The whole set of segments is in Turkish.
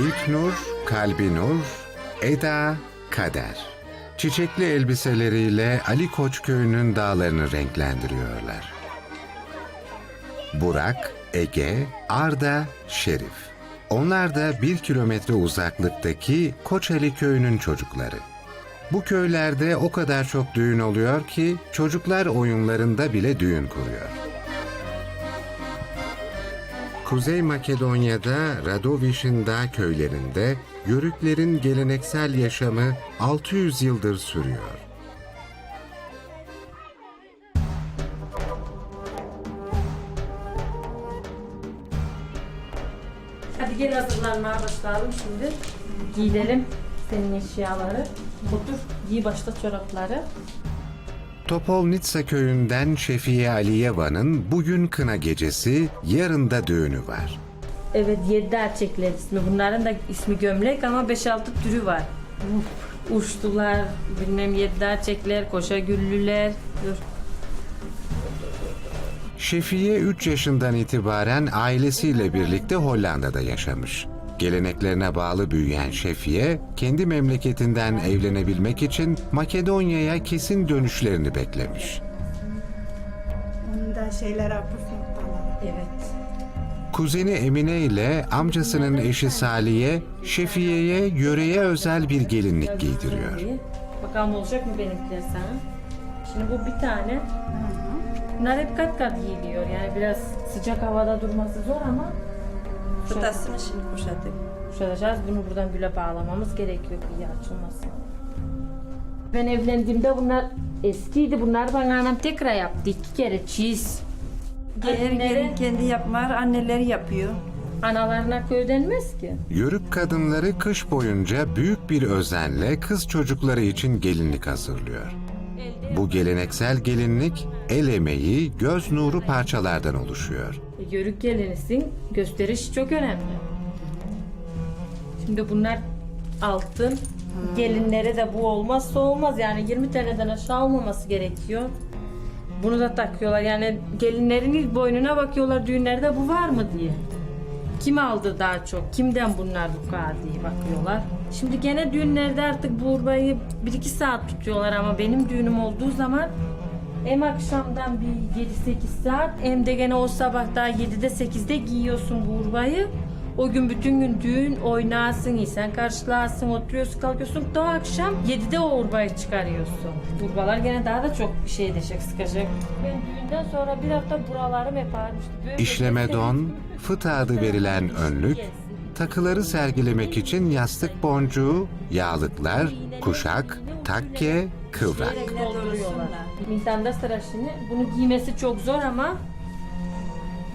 İlknur, Kalbi Nur, Eda, Kader. Çiçekli elbiseleriyle Ali Koç köyünün dağlarını renklendiriyorlar. Burak, Ege, Arda, Şerif. Onlar da bir kilometre uzaklıktaki Koçeli köyünün çocukları. Bu köylerde o kadar çok düğün oluyor ki çocuklar oyunlarında bile düğün kuruyor. Kuzey Makedonya'da Radoviş'in dağ köylerinde Yörüklerin geleneksel yaşamı 600 yıldır sürüyor. Hadi gel hazırlanmaya başlayalım şimdi. Giyilelim senin eşyaları. Otur, giy başta çorapları. Topolnitsa köyünden Şefiye Aliyeva'nın bugün kına gecesi, yarın da düğünü var. Evet, yedi erkekler ismi. Bunların da ismi gömlek ama 5-6 türü var. Uçtular, bilmem yedi erkekler, koşa güllüler. Dur. Şefiye 3 yaşından itibaren ailesiyle birlikte Hollanda'da yaşamış. Geleneklerine bağlı büyüyen Şefiye, kendi memleketinden evlenebilmek için Makedonya'ya kesin dönüşlerini beklemiş. Onda şeyler apuf noktalar. Evet. Kuzeni Emine ile amcasının eşi Saliye, Şefiye'ye yöreye özel bir gelinlik giydiriyor. Bakalım olacak mı benimkiler sana? Şimdi bu bir tane. Bunlar hep kat kat giyiliyor. Yani biraz sıcak havada durması zor ama Fırtasını şimdi kuşatayım. kuşatacağız. Bunu buradan güle bağlamamız gerekiyor ki iyi açılmasın. Ben evlendiğimde bunlar eskiydi. Bunlar bana annem tekrar yaptı. iki kere çiz. Her gelin kendi yapmar, anneleri yapıyor. analarına ödenmez ki. Yörük kadınları kış boyunca büyük bir özenle kız çocukları için gelinlik hazırlıyor. Bu geleneksel gelinlik el emeği, göz nuru parçalardan oluşuyor. Yörük gelinisin gösteriş çok önemli. Şimdi bunlar altın. Gelinlere de bu olmazsa olmaz. Yani 20 TL'den aşağı olmaması gerekiyor. Bunu da takıyorlar. Yani gelinlerin ilk boynuna bakıyorlar düğünlerde bu var mı diye. Kim aldı daha çok? Kimden bunlar bu kadar diye bakıyorlar. Şimdi gene düğünlerde artık bu urbayı 1-2 saat tutuyorlar ama benim düğünüm olduğu zaman hem akşamdan bir 7-8 saat hem de gene o sabah daha 7'de 8'de giyiyorsun bu urbayı. O gün bütün gün düğün oynarsın, insan karşılarsın, oturuyorsun, kalkıyorsun. Da o akşam 7'de o urbayı çıkarıyorsun. Urbalar gene daha da çok bir şey edecek, sıkacak. Ben düğünden sonra bir hafta buralarım hep ağrımıştı. Böyle İşleme böyle don, sevindim. fıt adı verilen önlük, takıları sergilemek için yastık boncuğu, yağlıklar, kuşak, takke, kıvrak. Yine dolduruyorlar. da. Mintanda sıra şimdi. Bunu giymesi çok zor ama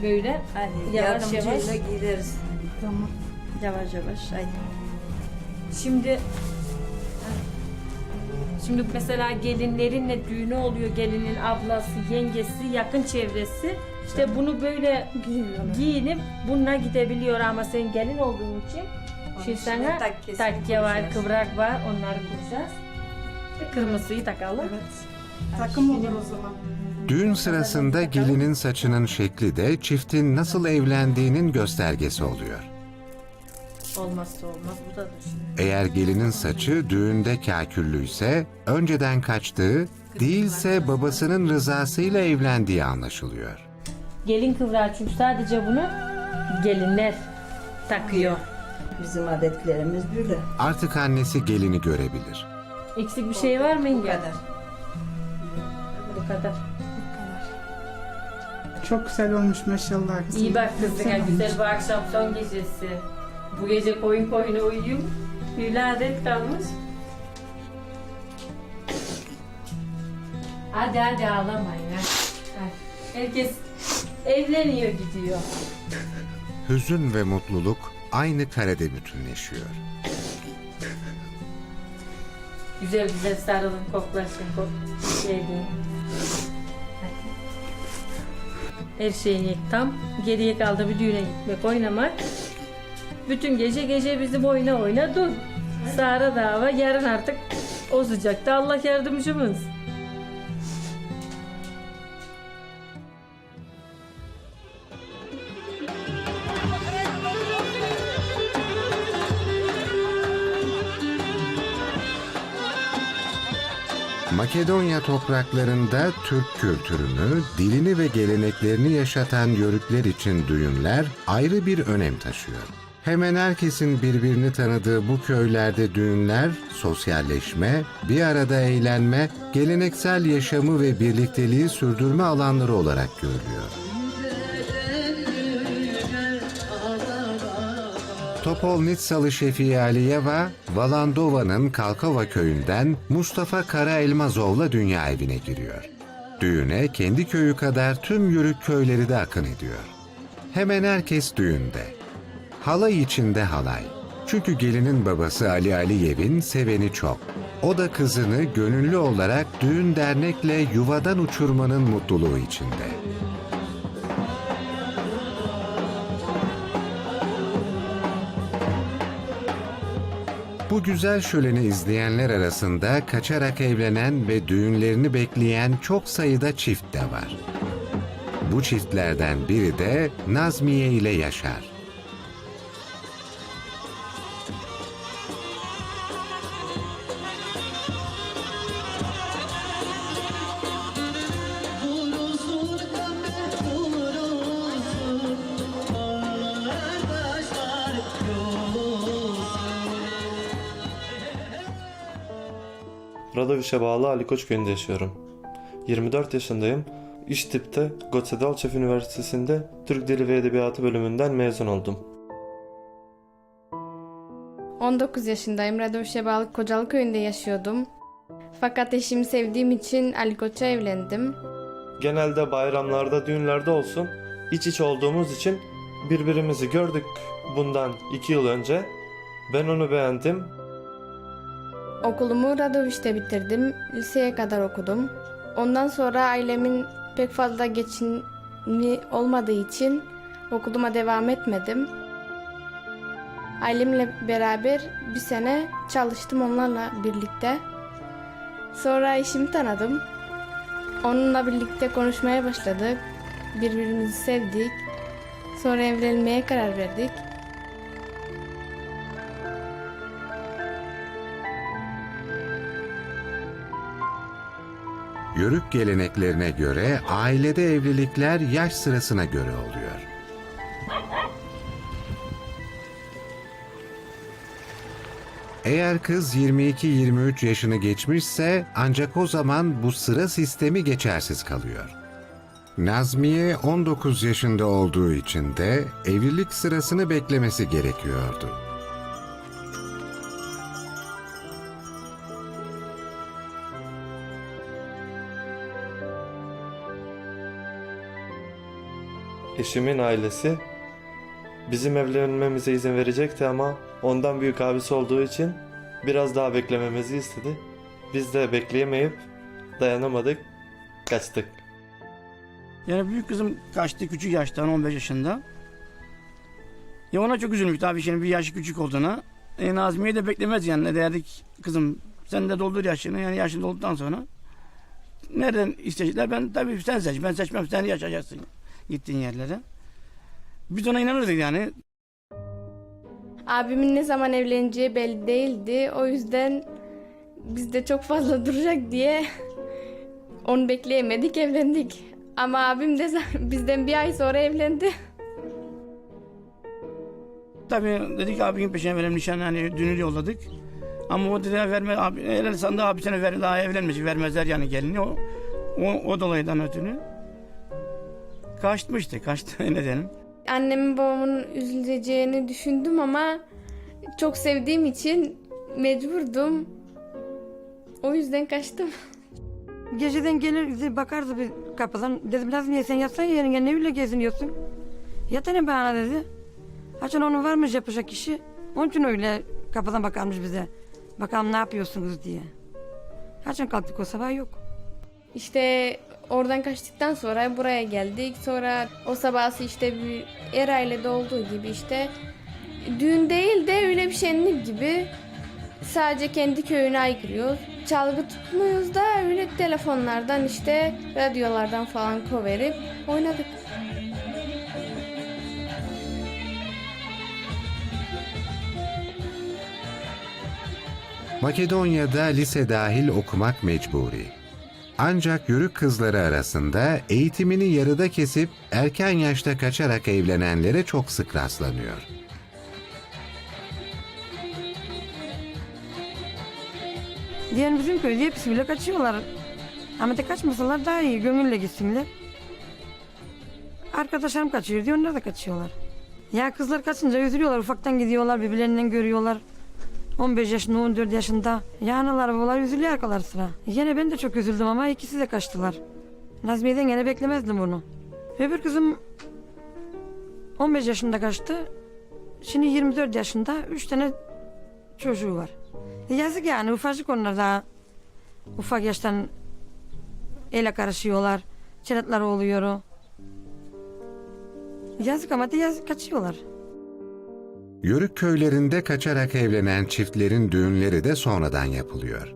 böyle Hadi Yavaş yavaş. gideriz. Tamam. Yavaş yavaş. Haydi. Şimdi Şimdi mesela gelinlerinle düğünü oluyor gelinin ablası, yengesi, yakın çevresi. İşte bunu böyle giyinip bununla gidebiliyor ama sen gelin olduğun için şimdi sana takkesini takke var, kuracağız. kıvrak var onları kuracağız. Kırmızıyı takalım. Evet. Takım olur o zaman. Düğün sırasında gelinin saçının şekli de çiftin nasıl evlendiğinin göstergesi oluyor. Olmazsa olmaz bu da şimdi. Eğer gelinin saçı düğünde kaküllüyse önceden kaçtığı, değilse babasının rızasıyla evlendiği anlaşılıyor. Gelin kıvrağı çünkü sadece bunu gelinler takıyor. Bizim adetlerimiz böyle. Artık annesi gelini görebilir. Eksik bir şey var mı Bu kadar. Bu kadar. Çok güzel olmuş maşallah. kızım. İyi bak kızına Güzel olmuş. güzel bu akşam son gecesi. Bu gece koyun koyuna uyuyayım. Hüla adet kalmış. Hadi hadi ağlamayın ha. Ha, Herkes evleniyor gidiyor. Hüzün ve mutluluk aynı karede bütünleşiyor. Güzel güzel sarılın koklaşın kok şey deyin. Her şeyin tam. Geriye kaldı bir düğüne gitmek, oynamak. Bütün gece gece bizim oyna oyna dur. Sara dava yarın artık o sıcakta Allah yardımcımız. Makedonya topraklarında Türk kültürünü, dilini ve geleneklerini yaşatan yörükler için düğünler ayrı bir önem taşıyor. Hemen herkesin birbirini tanıdığı bu köylerde düğünler, sosyalleşme, bir arada eğlenme, geleneksel yaşamı ve birlikteliği sürdürme alanları olarak görülüyor. Topolnitsalı Şefii Aliyeva, Valandova'nın Kalkova köyünden Mustafa Karaelmazov'la dünya evine giriyor. Düğüne kendi köyü kadar tüm yörük köyleri de akın ediyor. Hemen herkes düğünde. Halay içinde halay. Çünkü gelinin babası Ali Aliyev'in seveni çok. O da kızını gönüllü olarak düğün dernekle yuvadan uçurmanın mutluluğu içinde. Bu güzel şöleni izleyenler arasında kaçarak evlenen ve düğünlerini bekleyen çok sayıda çift de var. Bu çiftlerden biri de Nazmiye ile Yaşar. Radoviş'e bağlı Ali Koç köyünde yaşıyorum. 24 yaşındayım. İş tipte Götze Üniversitesi'nde Türk Dili ve Edebiyatı bölümünden mezun oldum. 19 yaşındayım. Radoviş'e bağlı Kocalı köyünde yaşıyordum. Fakat eşimi sevdiğim için Ali Koç'a evlendim. Genelde bayramlarda, düğünlerde olsun iç iç olduğumuz için birbirimizi gördük bundan 2 yıl önce. Ben onu beğendim. Okulumu Radoviş'te bitirdim. Liseye kadar okudum. Ondan sonra ailemin pek fazla geçimi olmadığı için okuluma devam etmedim. Ailemle beraber bir sene çalıştım onlarla birlikte. Sonra eşimi tanıdım. Onunla birlikte konuşmaya başladık. Birbirimizi sevdik. Sonra evlenmeye karar verdik. Yörük geleneklerine göre ailede evlilikler yaş sırasına göre oluyor. Eğer kız 22-23 yaşını geçmişse ancak o zaman bu sıra sistemi geçersiz kalıyor. Nazmiye 19 yaşında olduğu için de evlilik sırasını beklemesi gerekiyordu. Eşimin ailesi bizim evlenmemize izin verecekti ama ondan büyük abisi olduğu için biraz daha beklememizi istedi. Biz de bekleyemeyip dayanamadık, kaçtık. Yani büyük kızım kaçtı küçük yaştan 15 yaşında. Ya ona çok üzülmüş tabii şimdi bir yaşı küçük olduğuna. E, Nazmiye de beklemez yani ne derdik kızım sen de doldur yaşını yani yaşın dolduktan sonra. Nereden isteyecekler ben tabii sen seç ben seçmem sen yaşayacaksın gittiğin yerlere. Biz ona inanırdık yani. Abimin ne zaman evleneceği belli değildi. O yüzden biz de çok fazla duracak diye onu bekleyemedik, evlendik. Ama abim de bizden bir ay sonra evlendi. Tabii dedik abinin peşine verelim nişan hani dünür yolladık. Ama o dedi verme abi helal sandı abi sene ver daha evlenmeyecek vermezler yani gelini o o, o dolayıdan ötürü. Kaçmıştı kaçtı ne diyelim. Annemin babamın üzüleceğini düşündüm ama çok sevdiğim için mecburdum. O yüzden kaçtım. Geceden gelir bakardı bir kapıdan. Dedim lazım niye sen yatsan yerine ne bile geziniyorsun. Yatana bana dedi. Haçan onun varmış yapacak işi. Onun için öyle kapıdan bakarmış bize. Bakalım ne yapıyorsunuz diye. Haçan kalktık o sabah yok. İşte oradan kaçtıktan sonra buraya geldik. Sonra o sabahsı işte bir er ailede olduğu gibi işte düğün değil de öyle bir şenlik gibi sadece kendi köyüne aykırıyoruz. Çalgı tutmuyoruz da öyle telefonlardan işte radyolardan falan koverip oynadık. Makedonya'da lise dahil okumak mecburi. Ancak yörük kızları arasında eğitimini yarıda kesip erken yaşta kaçarak evlenenlere çok sık rastlanıyor. Diğer bizim köyde hepsi bile kaçıyorlar. Ama de kaçmasalar daha iyi. Gönülle gitsinler. Arkadaşlarım kaçıyor diyor. Onlar da kaçıyorlar. Ya kızlar kaçınca üzülüyorlar. Ufaktan gidiyorlar. Birbirlerinden görüyorlar. 15 yaşında, 14 yaşında. Ya analar babalar üzülüyor arkalar sıra. Yine ben de çok üzüldüm ama ikisi de kaçtılar. Nazmiye'den gene beklemezdim bunu. Öbür kızım 15 yaşında kaçtı. Şimdi 24 yaşında. 3 tane çocuğu var. E Yazık yani ufacık onlar daha. Ufak yaştan ele karışıyorlar. Çenetler oluyor. Yazık ama de yazık kaçıyorlar. Yörük köylerinde kaçarak evlenen çiftlerin düğünleri de sonradan yapılıyor.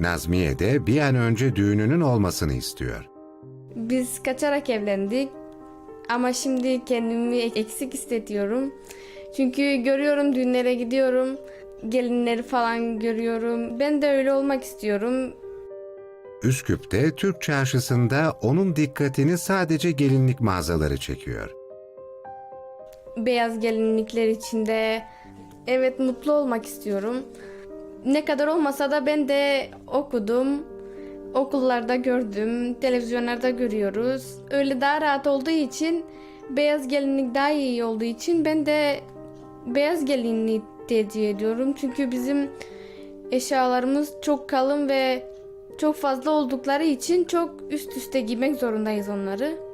Nazmiye de bir an önce düğününün olmasını istiyor. Biz kaçarak evlendik. Ama şimdi kendimi eksik hissediyorum. Çünkü görüyorum düğünlere gidiyorum. Gelinleri falan görüyorum. Ben de öyle olmak istiyorum. Üsküp'te Türk çarşısında onun dikkatini sadece gelinlik mağazaları çekiyor. Beyaz gelinlikler içinde. Evet mutlu olmak istiyorum. Ne kadar olmasa da ben de okudum. Okullarda gördüm, televizyonlarda görüyoruz. Öyle daha rahat olduğu için beyaz gelinlik daha iyi olduğu için ben de beyaz gelinliği tercih ediyorum. Çünkü bizim eşyalarımız çok kalın ve çok fazla oldukları için çok üst üste giymek zorundayız onları.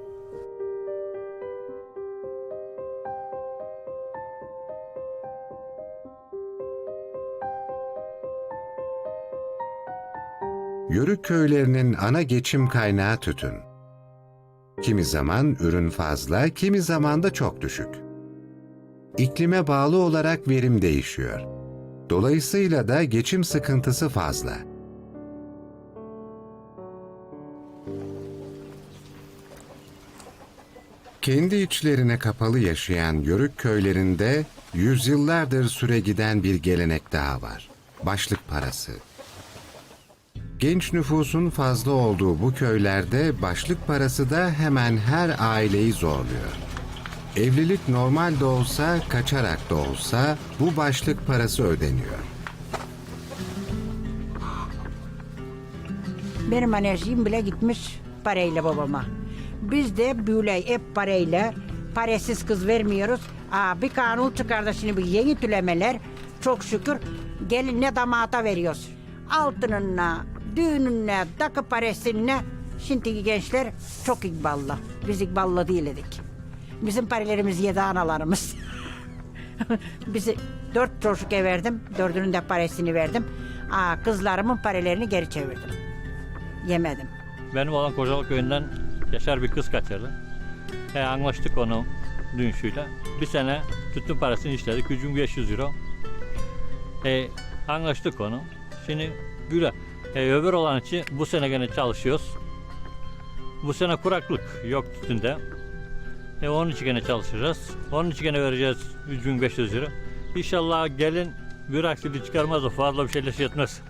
Yörük köylerinin ana geçim kaynağı tütün. Kimi zaman ürün fazla, kimi zaman da çok düşük. İklime bağlı olarak verim değişiyor. Dolayısıyla da geçim sıkıntısı fazla. Kendi içlerine kapalı yaşayan yörük köylerinde yüzyıllardır süre giden bir gelenek daha var. Başlık parası. Genç nüfusun fazla olduğu bu köylerde başlık parası da hemen her aileyi zorluyor. Evlilik normal de olsa, kaçarak da olsa bu başlık parası ödeniyor. Benim anneciğim bile gitmiş parayla babama. Biz de böyle hep parayla parasız kız vermiyoruz. Aa, bir kanun çıkardı şimdi bu yeni tülemeler. Çok şükür gelinle damata veriyoruz. Altınına, düğününe, takı parasına. Şimdiki gençler çok ikballı. Biz ikballı değildik. Bizim paralarımız yedi analarımız. Bizi dört çocuk verdim. Dördünün de parasını verdim. Aa, kızlarımın paralarını geri çevirdim. Yemedim. Benim olan Kocalı köyünden Yaşar bir kız kaçırdı. E, anlaştık onu dünşüyle. Bir sene tütün parasını işledik. 3500 euro. E, anlaştık onu. Şimdi böyle e, öbür olan için bu sene gene çalışıyoruz. Bu sene kuraklık yok tütünde. E, onun için gene çalışacağız. Onun için gene vereceğiz 3500 euro. İnşallah gelin bir aksilik çıkarmaz o fazla bir şeyler şey etmez.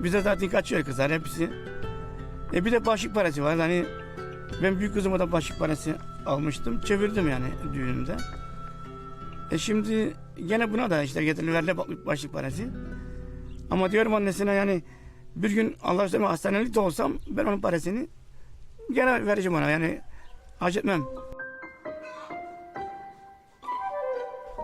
Bize zaten kaçıyor kızlar hepsi. E bir de başlık parası var. Hani ben büyük kızıma da başlık parası almıştım. Çevirdim yani düğünümde. E şimdi gene buna da işte getiriverle başlık parası. Ama diyorum annesine yani bir gün Allah üstüme hastanelik de olsam ben onun parasını gene vereceğim ona yani etmem.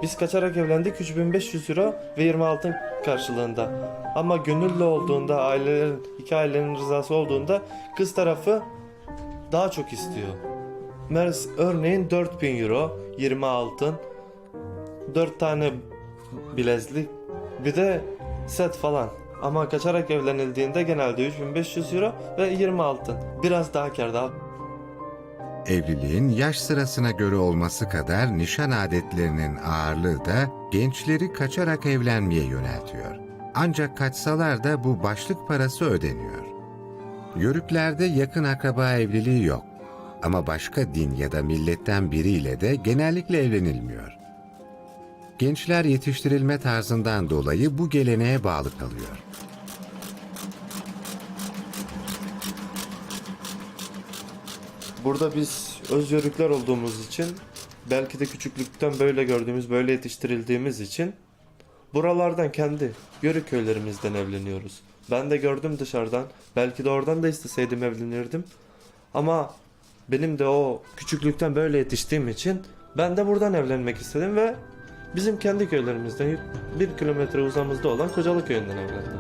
Biz kaçarak evlendik 3500 euro ve 20 altın karşılığında. Ama gönüllü olduğunda, ailelerin, iki ailenin rızası olduğunda kız tarafı daha çok istiyor. Mers, örneğin 4000 euro, 20 altın, 4 tane bilezlik, bir de set falan. Ama kaçarak evlenildiğinde genelde 3500 euro ve 20 altın. Biraz daha kar daha. Evliliğin yaş sırasına göre olması kadar nişan adetlerinin ağırlığı da gençleri kaçarak evlenmeye yöneltiyor. Ancak kaçsalar da bu başlık parası ödeniyor. Yörüklerde yakın akraba evliliği yok. Ama başka din ya da milletten biriyle de genellikle evlenilmiyor. Gençler yetiştirilme tarzından dolayı bu geleneğe bağlı kalıyor. Burada biz öz yörükler olduğumuz için belki de küçüklükten böyle gördüğümüz, böyle yetiştirildiğimiz için buralardan kendi yörü köylerimizden evleniyoruz. Ben de gördüm dışarıdan. Belki de oradan da isteseydim evlenirdim. Ama benim de o küçüklükten böyle yetiştiğim için ben de buradan evlenmek istedim ve bizim kendi köylerimizden bir kilometre uzamızda olan Kocalı köyünden evlendim.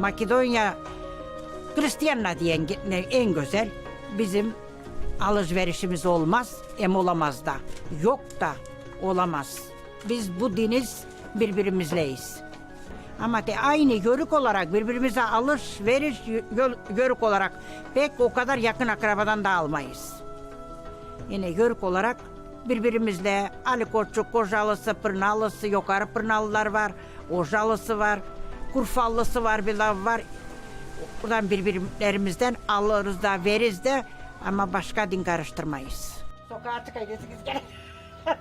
Makedonya Hristiyanla diyen en güzel bizim alışverişimiz olmaz, em olamaz da. Yok da olamaz. Biz bu diniz birbirimizleyiz. Ama de aynı yörük olarak birbirimize alışveriş yö- yörük olarak pek o kadar yakın akrabadan da almayız. Yine yörük olarak birbirimizle Ali Koçuk, Kocalısı, Pırnalısı, yukarı Pırnalılar var, Ocalısı var, Kurfallısı var, bir lav var. Buradan birbirlerimizden alırız da veririz de ama başka din karıştırmayız. Sokağa çıkacağız gene.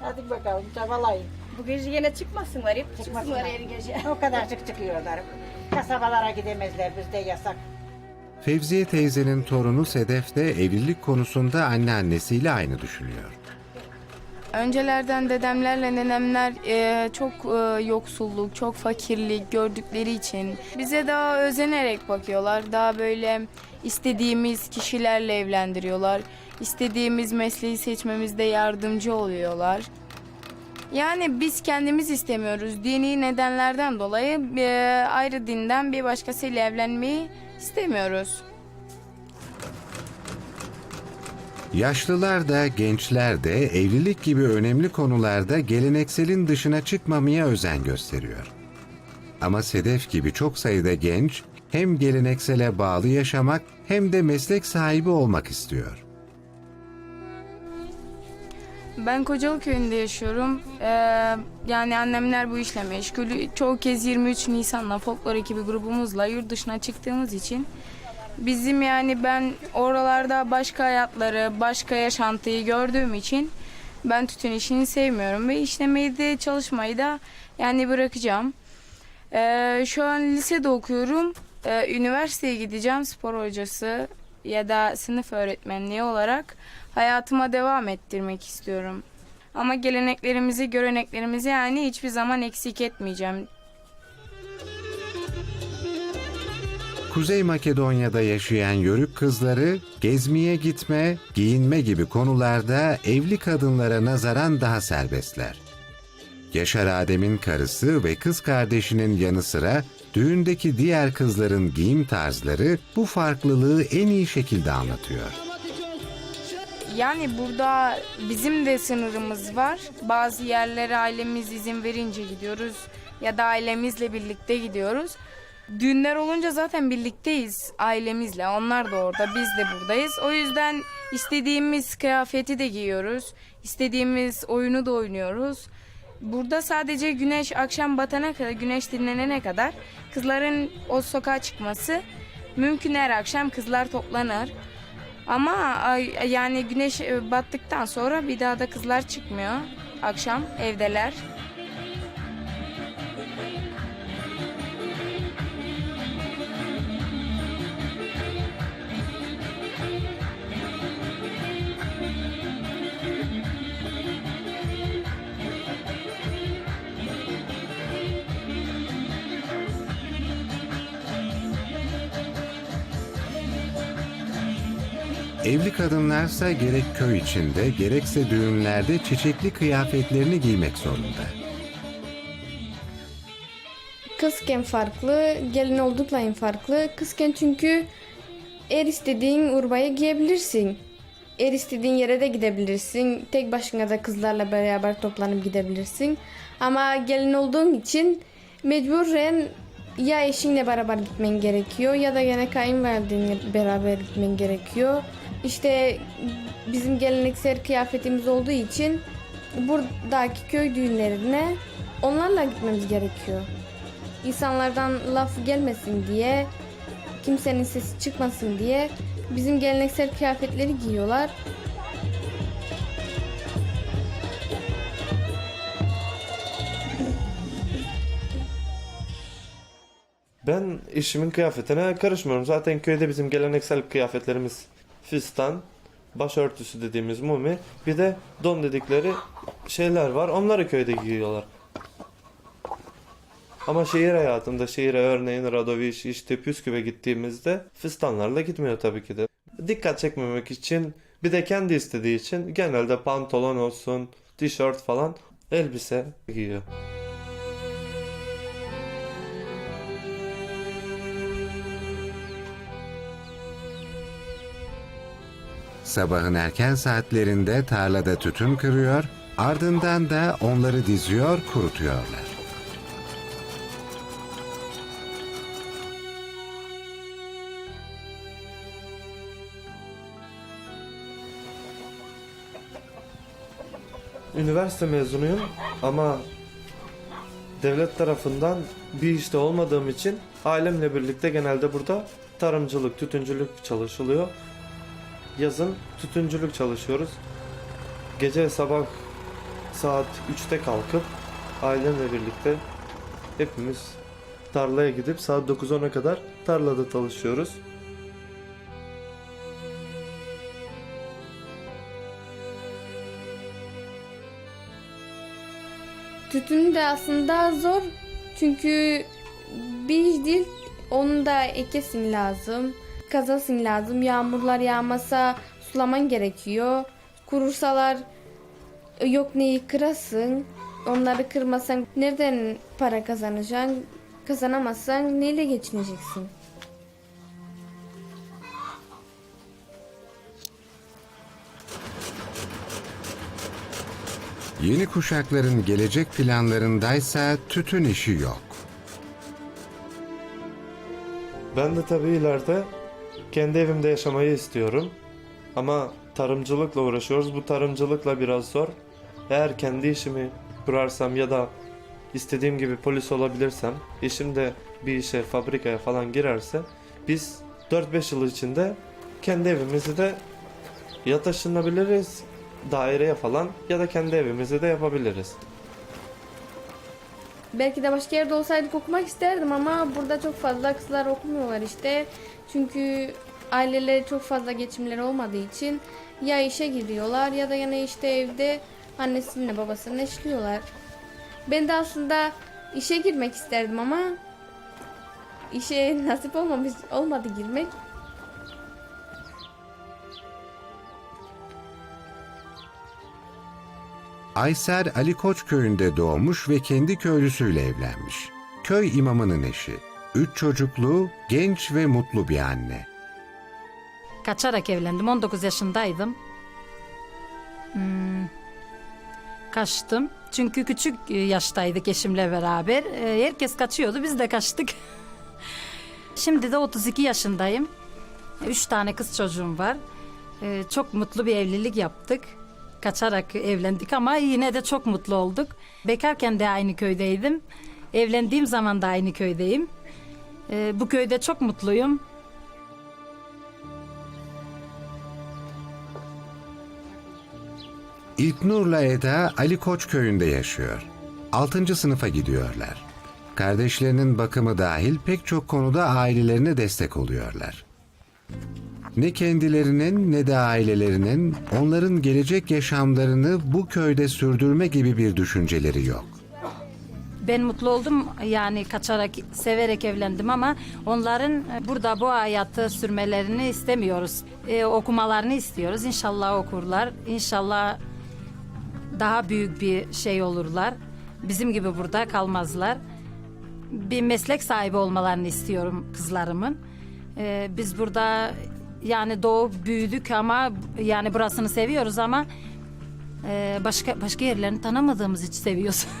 Hadi bakalım çabalayın. Bu gece yine çıkmasınlar hep Çıkmasınlar her gece. O kadar çık çıkıyorlar. Kasabalara gidemezler bizde yasak. Fevziye teyzenin torunu Sedef de evlilik konusunda anneannesiyle aynı düşünüyor. Öncelerden dedemlerle nenemler e, çok e, yoksulluk, çok fakirlik gördükleri için bize daha özenerek bakıyorlar. Daha böyle istediğimiz kişilerle evlendiriyorlar. İstediğimiz mesleği seçmemizde yardımcı oluyorlar. Yani biz kendimiz istemiyoruz. Dini nedenlerden dolayı e, ayrı dinden bir başkasıyla evlenmeyi istemiyoruz. Yaşlılar da gençler de evlilik gibi önemli konularda gelenekselin dışına çıkmamaya özen gösteriyor. Ama Sedef gibi çok sayıda genç hem geleneksele bağlı yaşamak hem de meslek sahibi olmak istiyor. Ben Kocalı köyünde yaşıyorum. Ee, yani annemler bu işle meşgul. Çoğu kez 23 Nisan'la folklor ekibi grubumuzla yurt dışına çıktığımız için bizim yani ben oralarda başka hayatları, başka yaşantıyı gördüğüm için ben tütün işini sevmiyorum ve işlemeyi de çalışmayı da yani bırakacağım. Ee, şu an lisede okuyorum. Ee, üniversiteye gideceğim spor hocası ya da sınıf öğretmenliği olarak hayatıma devam ettirmek istiyorum. Ama geleneklerimizi, göreneklerimizi yani hiçbir zaman eksik etmeyeceğim. Kuzey Makedonya'da yaşayan yörük kızları gezmeye gitme, giyinme gibi konularda evli kadınlara nazaran daha serbestler. Yaşar Adem'in karısı ve kız kardeşinin yanı sıra düğündeki diğer kızların giyim tarzları bu farklılığı en iyi şekilde anlatıyor. Yani burada bizim de sınırımız var. Bazı yerlere ailemiz izin verince gidiyoruz ya da ailemizle birlikte gidiyoruz. Düğünler olunca zaten birlikteyiz ailemizle. Onlar da orada, biz de buradayız. O yüzden istediğimiz kıyafeti de giyiyoruz. İstediğimiz oyunu da oynuyoruz. Burada sadece güneş akşam batana kadar, güneş dinlenene kadar kızların o sokağa çıkması mümkün her akşam kızlar toplanır. Ama yani güneş e, battıktan sonra bir daha da kızlar çıkmıyor. Akşam evdeler. Evli kadınlarsa gerek köy içinde gerekse düğünlerde çiçekli kıyafetlerini giymek zorunda. Kızken farklı, gelin oldukla farklı. Kızken çünkü er istediğin urbaya giyebilirsin. Er istediğin yere de gidebilirsin. Tek başına da kızlarla beraber toplanıp gidebilirsin. Ama gelin olduğun için mecburen ya eşinle beraber gitmen gerekiyor ya da gene kayınvalidenle beraber gitmen gerekiyor. İşte bizim geleneksel kıyafetimiz olduğu için buradaki köy düğünlerine onlarla gitmemiz gerekiyor. İnsanlardan laf gelmesin diye kimsenin sesi çıkmasın diye bizim geleneksel kıyafetleri giyiyorlar. Ben işimin kıyafetine karışmıyorum. Zaten köyde bizim geleneksel kıyafetlerimiz fistan, başörtüsü dediğimiz mumi, bir de don dedikleri şeyler var. Onları köyde giyiyorlar. Ama şehir hayatında, şehire örneğin Radoviş, işte Püsküve gittiğimizde fistanlarla gitmiyor tabii ki de. Dikkat çekmemek için, bir de kendi istediği için genelde pantolon olsun, tişört falan elbise giyiyor. Sabahın erken saatlerinde tarlada tütün kırıyor, ardından da onları diziyor, kurutuyorlar. Üniversite mezunuyum ama devlet tarafından bir işte olmadığım için ailemle birlikte genelde burada tarımcılık, tütüncülük çalışılıyor. Yazın tütüncülük çalışıyoruz. Gece sabah saat 3'te kalkıp ailemle birlikte hepimiz tarlaya gidip saat 9-10'a kadar tarlada çalışıyoruz. Tütün de aslında zor. Çünkü bir iş değil. Onu da ekesin lazım. Kazasın lazım. Yağmurlar yağmasa sulaman gerekiyor. Kurursalar e, yok neyi kırasın. Onları kırmasan nereden para kazanacaksın? Kazanamazsan neyle geçineceksin? Yeni kuşakların gelecek planlarındaysa tütün işi yok. Ben de tabii ileride kendi evimde yaşamayı istiyorum. Ama tarımcılıkla uğraşıyoruz. Bu tarımcılıkla biraz zor. Eğer kendi işimi kurarsam ya da istediğim gibi polis olabilirsem, eşim de bir işe, fabrikaya falan girerse biz 4-5 yıl içinde kendi evimizi de ya taşınabiliriz daireye falan ya da kendi evimizi de yapabiliriz. Belki de başka yerde olsaydık okumak isterdim ama burada çok fazla kızlar okumuyorlar işte. Çünkü aileleri çok fazla geçimleri olmadığı için ya işe gidiyorlar ya da yine işte evde annesinle babasını eşliyorlar. Ben de aslında işe girmek isterdim ama işe nasip olmamış olmadı girmek. Ayser Ali Koç köyünde doğmuş ve kendi köylüsüyle evlenmiş. Köy imamının eşi. Üç çocuklu, genç ve mutlu bir anne. Kaçarak evlendim. 19 yaşındaydım. Hmm, kaçtım. Çünkü küçük e, yaştaydık eşimle beraber. E, Herkes kaçıyordu. Biz de kaçtık. Şimdi de 32 yaşındayım. Üç tane kız çocuğum var. E, Çok mutlu bir evlilik yaptık. Kaçarak evlendik ama yine de çok mutlu olduk. Bekarken de aynı köydeydim. Evlendiğim zaman da aynı köydeyim. E, Bu köyde çok mutluyum. İlknur'la Eda Ali Koç köyünde yaşıyor. 6. sınıfa gidiyorlar. Kardeşlerinin bakımı dahil pek çok konuda ailelerine destek oluyorlar. Ne kendilerinin ne de ailelerinin onların gelecek yaşamlarını bu köyde sürdürme gibi bir düşünceleri yok. Ben mutlu oldum yani kaçarak severek evlendim ama onların burada bu hayatı sürmelerini istemiyoruz. Ee, okumalarını istiyoruz. İnşallah okurlar. İnşallah daha büyük bir şey olurlar. Bizim gibi burada kalmazlar. Bir meslek sahibi olmalarını istiyorum kızlarımın. Ee, biz burada yani doğup büyüdük ama yani burasını seviyoruz ama e, başka başka yerlerini tanımadığımız için seviyoruz.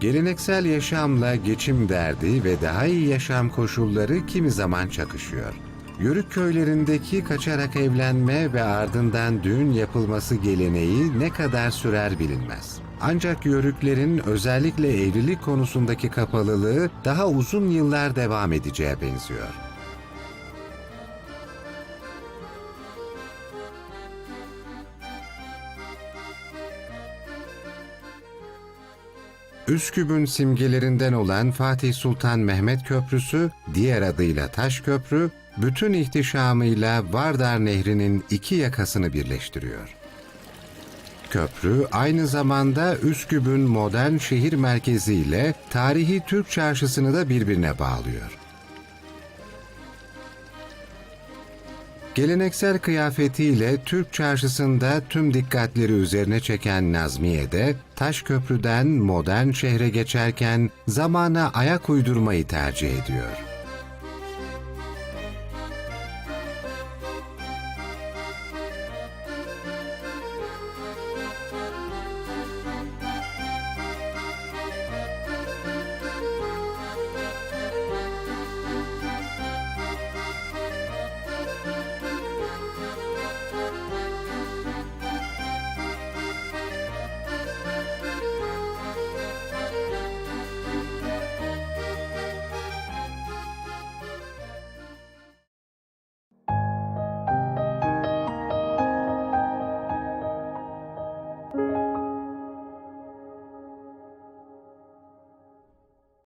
Geleneksel yaşamla geçim derdi ve daha iyi yaşam koşulları kimi zaman çakışıyor. Yörük köylerindeki kaçarak evlenme ve ardından düğün yapılması geleneği ne kadar sürer bilinmez. Ancak Yörüklerin özellikle evlilik konusundaki kapalılığı daha uzun yıllar devam edeceğe benziyor. Üsküp'ün simgelerinden olan Fatih Sultan Mehmet Köprüsü, diğer adıyla Taş Köprü, bütün ihtişamıyla Vardar Nehri'nin iki yakasını birleştiriyor. Köprü aynı zamanda Üsküp'ün modern şehir merkeziyle tarihi Türk çarşısını da birbirine bağlıyor. Geleneksel kıyafetiyle Türk çarşısında tüm dikkatleri üzerine çeken Nazmiye de taş köprüden modern şehre geçerken zamana ayak uydurmayı tercih ediyor.